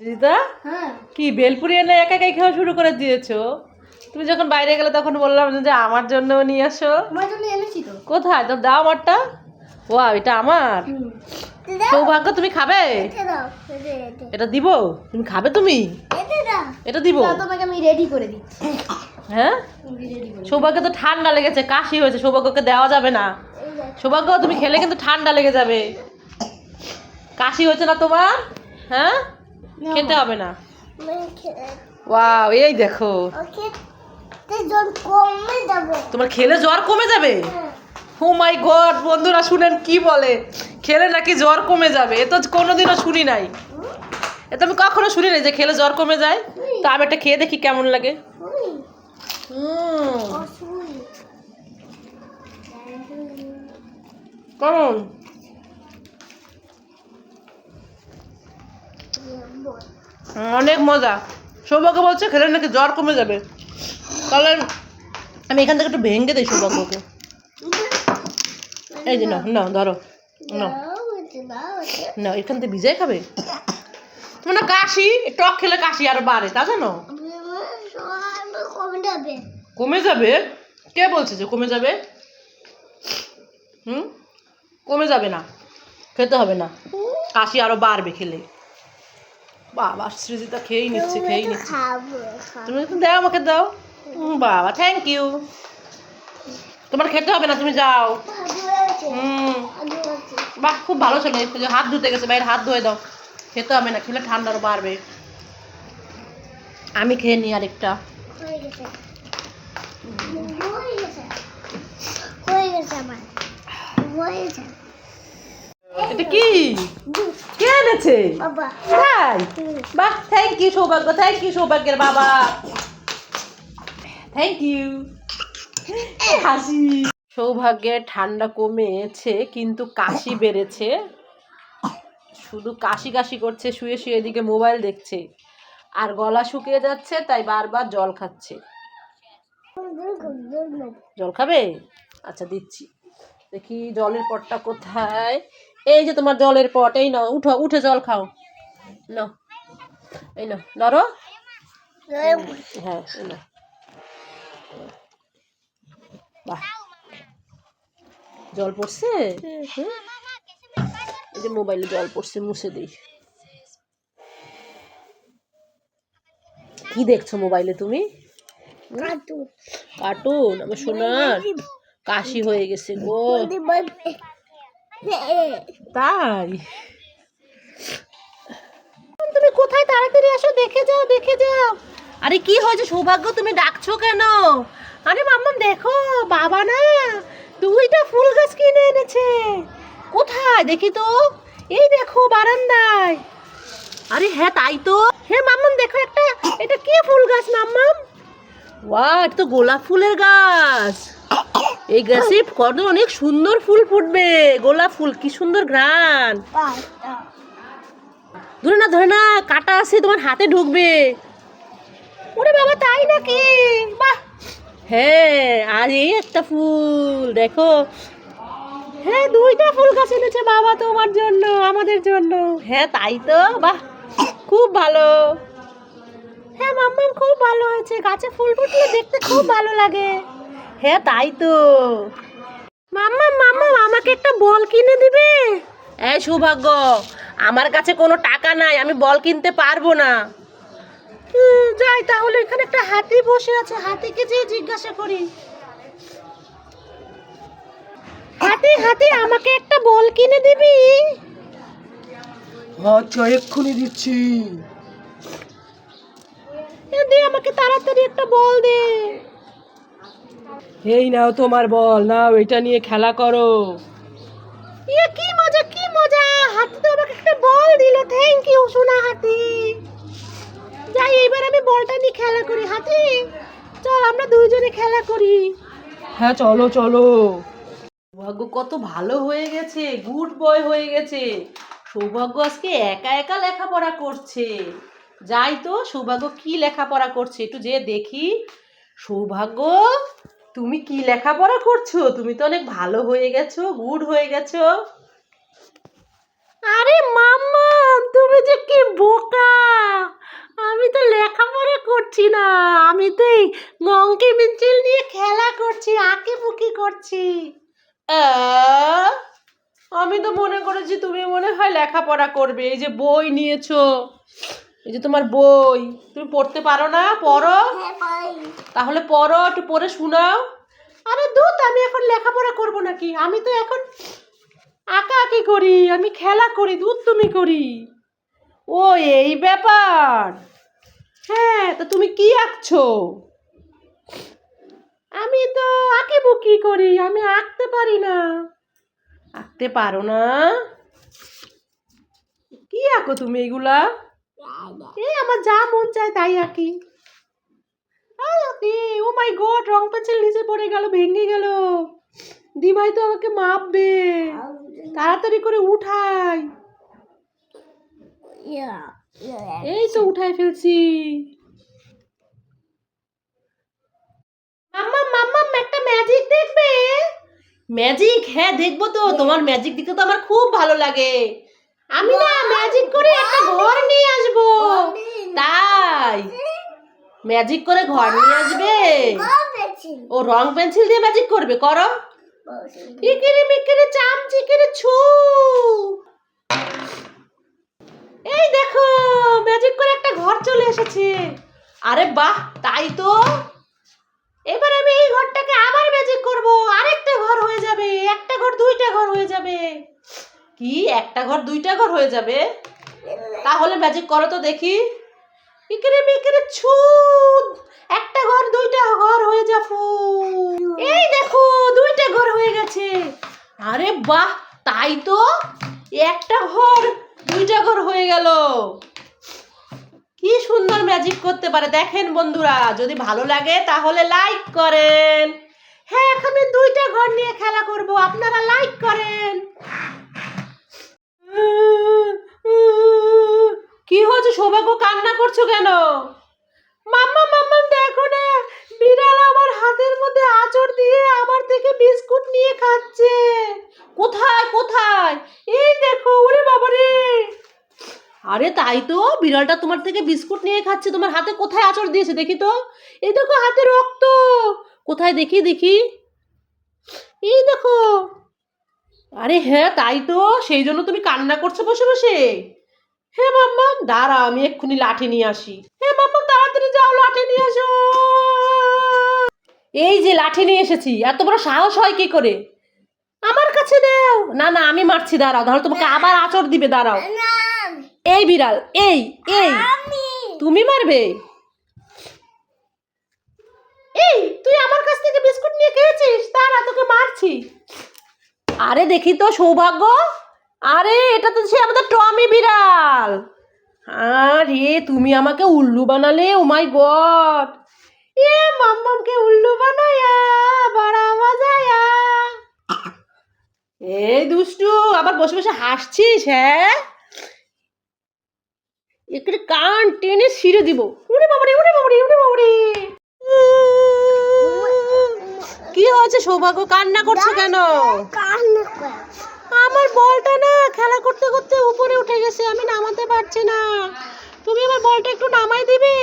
রিতা হ্যাঁ। কি বেলপুরি এনে একা একাই খাওয়া শুরু করে দিয়েছ? তুমি যখন বাইরে গেলে তখন বললাম যে আমার জন্যও নিয়ে আসো তোমার জন্য এনেছি তো। কোথায়? তো দাও আমারটা। ওয়া এটা আমার। সৌভাগ্য তুমি খাবে? এটা দিব? তুমি খাবে তুমি? এটা দিব? তোমাকে আমি রেডি করে দিচ্ছি। হ্যাঁ? রেডি সৌভাগ্য তো ঠান্ডা লেগেছে কাশি হয়েছে সৌভাগ্যকে দেওয়া যাবে না। সৌভাগ্য তুমি খেলে কিন্তু ঠান্ডা লেগে যাবে। কাশি হয়েছে না তোমার? হ্যাঁ? খেতে হবে না। ওয়াও এই দেখো। তোমার খেলে জ্বর কমে যাবে? ও মাই গড বন্ধুরা শুনেন কি বলে? খেলে নাকি জ্বর কমে যাবে? এ তো কোনোদিনও শুনি নাই। এ তো আমি কখনো শুনি নাই যে খেলে জ্বর কমে যায়। তো আমি একটা খেয়ে দেখি কেমন লাগে। হুম। কেমন? অনেক মজা। সৌভাগ্য বলছে খেলে নাকি জ্বর কমে যাবে। তাহলে আমি এখান থেকে একটু ভেঙে দিই সৌভাগ্যকে। এই যে না না ধরো না না এখান থেকে ভিজাই খাবে? তোমার না কাশি, টক খেলে কাশি আরও বাড়ে, তা জানো? কমে যাবে কমে যাবে? কে বলছে যে কমে যাবে? হুম? কমে যাবে না, খেতে হবে না। কাশি আরও বাড়বে খেলে। বাবা সৃজিতা খেয়েই নিচ্ছে খেয়েই নিচ্ছে। তুমি দাও আমাকে দাও। বাবা থ্যাংক ইউ তোমার খেতে হবে না তুমি যাও। হুম বাহ খুব ভালো ছিল হাত ধুতে গেছে বাইরে হাত ধুয়ে দাও। খেতে হবে না খেলে ঠান্ডা আরও বাড়বে। আমি খেয়ে নিই আরেকটা। হয়ে গেছে আমার। হয়ে গেছে। এটা কি? কে এনেছে তাই? বাহ thank you Soubhagya thank you সৌভাগ্যের বাবা। থ্যাংক ইউ হাসি। সৌভাগ্যের ঠান্ডা কমেছে কিন্তু কাশি বেড়েছে। শুধু কাশি কাশি করছে শুয়ে শুয়ে এদিকে মোবাইল দেখছে। আর গলা শুকিয়ে যাচ্ছে তাই বারবার জল খাচ্ছে। জল খাবে? আচ্ছা দিচ্ছি। দেখি জলের পটটা কোথায়? এই যে তোমার জলের পট এই নাও উঠো উঠে জল খাও। নাও এই নাও ধরো। হ্যাঁ এই নাও। বাহ। জল পড়ছে? এই যে মোবাইলে জল পড়ছে মুছে দিই। কি দেখছ মোবাইলে তুমি? কার্টুন কার্টুন আমার সোনার। কাশি হয়ে গেছে গো। তাই। তুমি কোথায়? তাড়াতাড়ি আসো দেখে যাও দেখে যাও। আরে কি হয়েছে? সৌভাগ্য, তুমি ডাকছো কেন? আরে মাম্মাম, দেখো, বাবা না দুইটা ফুল গাছ কিনে এনেছে। কোথায়? দেখি তো। এই দেখো, বারান্দায়। আরে হ্যাঁ তাই তো। হ্যাঁ মাম্মাম, দেখো একটা, এটা কি ফুল গাছ, মাম্মাম? ওয়া এটা তো গোলাপ ফুলের গাছ। এই গাছে কত অনেক সুন্দর ফুল ফুটবে গোলাপ ফুল কি সুন্দর ঘ্রাণ। ধরে না ধরে না কাটা আছে তোমার হাতে ঢুকবে। ওরে বাবা তাই নাকি? বাহ! হ্যাঁ আর এই একটা ফুল দেখো। হ্যাঁ দুইটা ফুল গাছ এনেছে বাবা তোমার জন্য আমাদের জন্য। হ্যাঁ তাই তো বাহ! খুব ভালো। হ্যাঁ মাম্মাম খুব ভালো হয়েছে। গাছে ফুল ফুটলে দেখতে খুব ভালো লাগে। হ্যাঁ তাই তো। মাম্মা মাম্মা আমাকে একটা বল কিনে দিবে? এই সৌভাগ্য আমার কাছে কোনো টাকা নাই আমি বল কিনতে পারব না। যাই তাহলে এখানে একটা হাতি বসে আছে হাতিকে যেয়ে জিজ্ঞাসা করি। হাতি হাতি আমাকে একটা বল কিনে দিবি? আচ্ছা এক্ষুনি দিচ্ছি। এ দে আমাকে তাড়াতাড়ি একটা বল দে। এই নাও তোমার বল নাও এটা নিয়ে খেলা করো। ইয়ে কি মজা কি মজা। হাতি তো আমাকে একটা বল দিল। থ্যাংক ইউ সোনা হাতি। যাই এবার আমি বলটা নিয়ে খেলা করি হাতি। চল আমরা দুইজনে খেলা করি। হ্যাঁ চলো চলো। সৌভাগ্য কত ভালো হয়ে গেছে গুড বয় হয়ে গেছে। সৌভাগ্য আজকে একা একা লেখাপড়া করছে। যাই তো সৌভাগ্য কি লেখাপড়া করছে একটু যে দেখি। সৌভাগ্য তুমি কি লেখাপড়া করছ? তুমি তো অনেক ভালো হয়ে গেছো গুড হয়ে গেছো। আরে মাম্মা তুমি যে কি বোকা! আমি তো লেখাপড়া করছি না। আমি তো এই মঙ্কি মিছিল নিয়ে খেলা করছি আঁকি বুকি করছি আমি তো মনে করেছি তুমি মনে হয় লেখাপড়া করবে এই যে বই নিয়েছো। এই যে তোমার বই তুমি পড়তে পারো না পড়ো। হ্যাঁ তাহলে পড়ো একটু পড়ে শোনাও। আরে দুধ আমি এখন লেখাপড়া করব নাকি? আমি তো এখন আঁকা আঁকি করি আমি খেলা করি দুধ তুমি করি। ও এই ব্যাপার। হ্যাঁ তো তুমি কি আঁকছো? আমি তো আঁকি বুকি করি আমি আঁকতে পারি না। আঁকতে পারো না? কি আঁকো তুমি এগুলা? এই আমার যা মন চায় তাই আঁকি ও মাই গড রং পেন্সিল নিচে পড়ে গেল ভেঙে গেল। দিভাই তো আমাকে মাপবে। তাড়াতাড়ি করে উঠাই। এই তো উঠাই ফেলছি। মাম্মা মাম্মা একটা ম্যাজিক দেখবে? ম্যাজিক হ্যাঁ দেখব তো। তোমার ম্যাজিক দেখতে তো আমার খুব ভালো লাগে। আমি না ম্যাজিক করে একটা ঘর নিয়ে আসব। তাই। ম্যাজিক করে ঘর নিয়ে আসবে। ও রং পেন্সিল দিয়ে ম্যাজিক করবে করো। ইকিরি মিকিরি চাম চিকিরি ছু। এই দেখো ম্যাজিক করে একটা ঘর চলে এসেছে। আরে বাহ তাই তো। এবার আমি এই ঘরটাকে আবার ম্যাজিক করব। আরেকটা ঘর হয়ে যাবে একটা ঘর দুইটা ঘর হয়ে যাবে। কি? একটা ঘর, দুইটা ঘর হয়ে যাবে? তাহলে ম্যাজিক করো তো দেখি। ইকিরি মিকিরি ছু, একটা ঘর, দুইটা ঘর হয়ে যাব এই দেখো, দুইটা ঘর হয়ে গেছে। আরে বাহ, তাই তো। একটা ঘর, দুইটা ঘর হয়ে গেল। কি সুন্দর ম্যাজিক করতে পারে। দেখেন বন্ধুরা, যদি ভালো লাগে তাহলে লাইক করেন। হ্যাঁ এখন দুইটা ঘর নিয়ে খেলা করব। আপনারা লাইক করেন কি হয়েছে সৌভাগ্য কান্না করছ কেন? মাম্মা মাম্মা, দেখো না, বিড়াল আমার হাতের মধ্যে আঁচড় দিয়ে আমার থেকে বিস্কুট নিয়ে খাচ্ছে। কোথায় কোথায়? এই দেখো, ওরে বাবারে। আরে তাই তো, বিড়ালটা তোমার থেকে বিস্কুট নিয়ে খাচ্ছে, তোমার হাতে কোথায় আঁচড় দিয়েছে দেখি তো। এই দেখো, হাতে রক্ত। কোথায়? দেখি দেখি। এই দেখো। আরে হ্যাঁ তাই তো, সেই জন্য তুমি কান্না করছ বসে বসে। হ্যাঁ মাম্মা দাঁড়া আমি এক্ষুনি লাঠি নিয়ে আসি। হ্যাঁ মাম্মা তাড়াতাড়ি যাও লাঠি নিয়ে আসো। এই যে লাঠি নিয়ে এসেছি এত বড় সাহস হয় কি করে? আমার কাছে দাও। না না আমি মারছি দাঁড়াও তাহলে তোমাকে আবার আচর দিবে দাঁড়াও। এই বিড়াল এই এই। তুমি মারবে? এই তুই আমার কাছ থেকে বিস্কুট নিয়ে খেয়েছিস? দাঁড়া তোকে মারছি। আরে দেখি তো সৌভাগ্য। আরে এটা তো সে আমাদের টমি বিড়াল। আরে তুমি আমাকে উল্লু বানালে? ও মাই গড এ মাম্মামকে উল্লু বানায়া বড়া মজায়া এই দুষ্টু আবার বসে বসে হাসছিস হ্যাঁ? একটু কান টেনে ছিঁড়ে দিব। উড়ে বাবারে উড়ে বাবারে উড়ে বাবারে। কি হয়েছে সৌভাগ্য? কান্না করছ কেন? কান্না আমার বলটা না খেলা করতে করতে গেছে আমি নামাতে পারছি না। তুমি আমার বলটা একটু নামাই দিবে?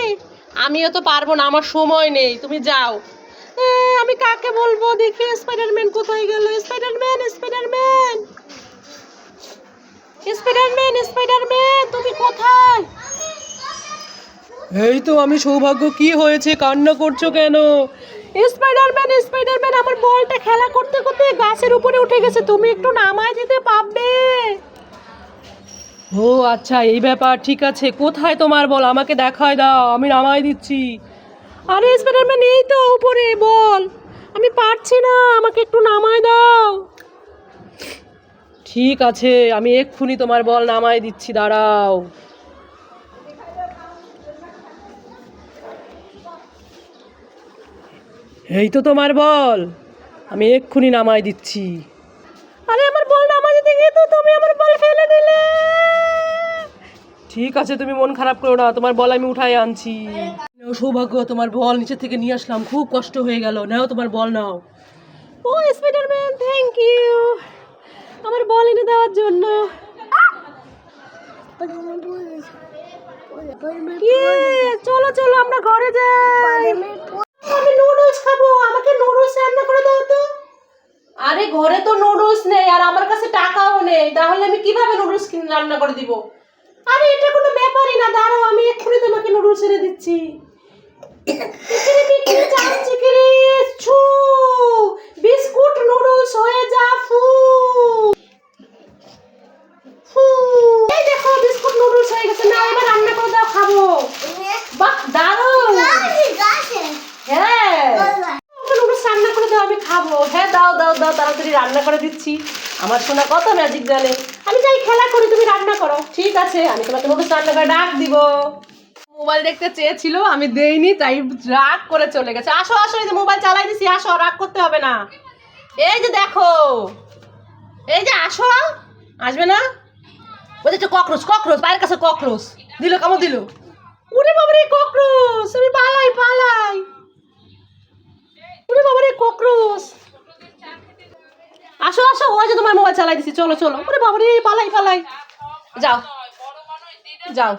আমিও তো পারব না আমার সময় নেই তুমি যাও। আমি কাকে বলব? দেখি স্পাইডারম্যান কোথায় গেল? স্পাইডারম্যান স্পাইডারম্যান স্পাইডারম্যান স্পাইডারম্যান তুমি কোথায়? এই তো আমি সৌভাগ্য কি হয়েছে? কান্না করছ কেন? স্পাইডারম্যান স্পাইডারম্যান আমার বলটা খেলা করতে করতে গাছের উপরে উঠে গেছে তুমি একটু নামায় দিতে পারবে? ও আচ্ছা এই ব্যাপার ঠিক আছে। কোথায় তোমার বল? আমাকে দেখায় দাও, আমি নামায় দিচ্ছি। আরে স্পাইডারম্যান এই তো উপরে, বল। আমি পারছি না, আমাকে একটু নামায় দাও। ঠিক আছে, আমি এক্ষুনি তোমার বল নামায় দিচ্ছি, দাঁড়াও। এই তো তোমার বল, আমি এক্ষুনি নামাই দিচ্ছি। আরে আমার বল নামাই দিতে গিয়ে তো তুমি আমার বল ফেলে দিলে। ঠিক আছে তুমি মন খারাপ করো না তোমার বল আমি উঠাই আনছি। নাও সৌভাগ্য তোমার বল নিচে থেকে নিয়ে আসলাম খুব কষ্ট হয়ে গেল। নাও তোমার বল নাও। ও স্পাইডারম্যান থ্যাংক ইউ আমার বল এনে দেওয়ার জন্য। চলো চলো আমরা ঘরে যাই। আমি নুডলস খাব আমাকে নুডলস রান্না করে দাও তো। আরে ঘরে তো নুডলস নেই আর আমার কাছে টাকাও নেই, তাহলে আমি কীভাবে নুডলস কিনে রান্না করে দিব? আরে এটা কোনো ব্যাপারই না, দাঁড়াও, আমি এক্ষুনি তোমাকে নুডলস এনে দিচ্ছি চিকিরি মিকিরি চাম চিকিরি ছু বিস্কুট নুডলস হয়ে যা ফু ফু এই দেখো বিস্কুট নুডলস হয়ে গেছে না এবার রান্না করে দাও খাব বাহ দারুণ হ্যাঁ নুডলস রান্না করে দাও আমি খাব হ্যাঁ দাও দাও দাও তাড়াতাড়ি রান্না করে দিচ্ছি আমার শোনা কত ম্যাজিক জানে। আমি যাই খেলা করি, তুমি রান্না করো। ঠিক আছে, আমি তোমাকে নুডলস রান্না করে ডাক দিব। মোবাইল দেখতে চেয়েছিল, আমি দেইনি, তাই রাগ করে চলে গেছে। আসো আসো, এই যে মোবাইল চালাই দিছি, আসো রাগ করতে হবে না। এই যে দেখো, এই যে আসো, আসবে না? বলছে যে ককরোচ ককরোচ বাইরের কাছে ককরোচ দিল কেমন দিল। উরে বাবারে ককরোচ আমি পালাই উরে বাবারে ককরোচ আসো আসো ওই যে তোমার মোবাইল চালাই দিছি চলো চলো। ওরে বাবারে, পালাই পালাই। যাও। যাও।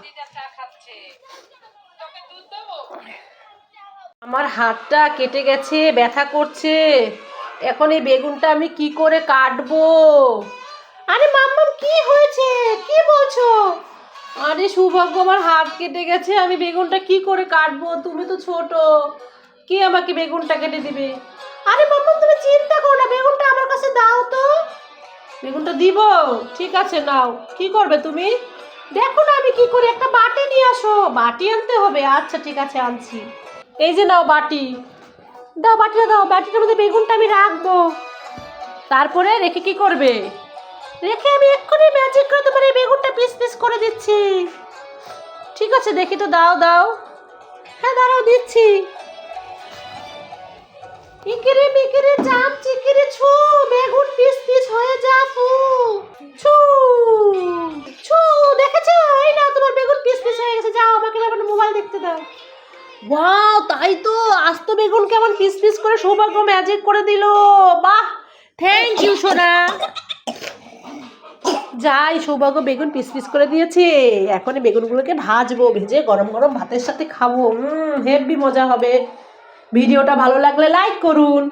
আমার হাতটা কেটে গেছে, ব্যথা করছে। এখন এই বেগুনটা আমি কি করে কাটবো? আরে মাম্মাম, কি হয়েছে? কি বলছো? আরে সৌভাগ্য, আমার হাত কেটে গেছে। আমি বেগুনটা কি করে কাটবো? তুমি তো ছোট। কে আমাকে বেগুনটা কেটে দিবে? আরে মাম্মাম, তুমি চিন্তা করো না, বেগুনটা আমার কাছে দাও তো। বেগুনটা দিব? ঠিক আছে, নাও। কি করবে তুমি? দেখো না, আমি কি করি একটা বাটি নিয়ে আসো। বাটি আনতে হবে। আচ্ছা ঠিক আছে, আনছি। এই যে নাও বাটি। দাও বাটিটা, দাও। বাটিটার মধ্যে বেগুনটা আমি রাখব। তারপরে রেখে কি করবে? রেখে আমি এক্ষুনি ম্যাজিক করে তোমার এই বেগুনটা পিস পিস করে দিচ্ছি। ঠিক আছে, দেখি তো, দাও দাও। হ্যাঁ দাঁড়াও, দিচ্ছি। ইকিরে মিকিরে চাম চিকিরে ছু বেগুন পিস পিস হয়ে যা ফু। ছু ছু, দেখেছ? এই না তোমার বেগুন পিস পিস হয়ে গেছে। যাও, আমাকে এবার মোবাইল দেখতে দাও। ওয়াও, তাই তো, আস্ত বেগুন কেমন পিস পিস করে সৌভাগ্য ম্যাজিক করে দিল। বাহ থ্যাংক ইউ সোনা। যাই, সৌভাগ্য বেগুন পিস পিস করে দিয়েছে। এখন বেগুনগুলোকে ভাজবো, ভেজে গরম গরম ভাতের সাথে খাব। হেভি মজা হবে। ভিডিওটা ভালো লাগলে লাইক করুন।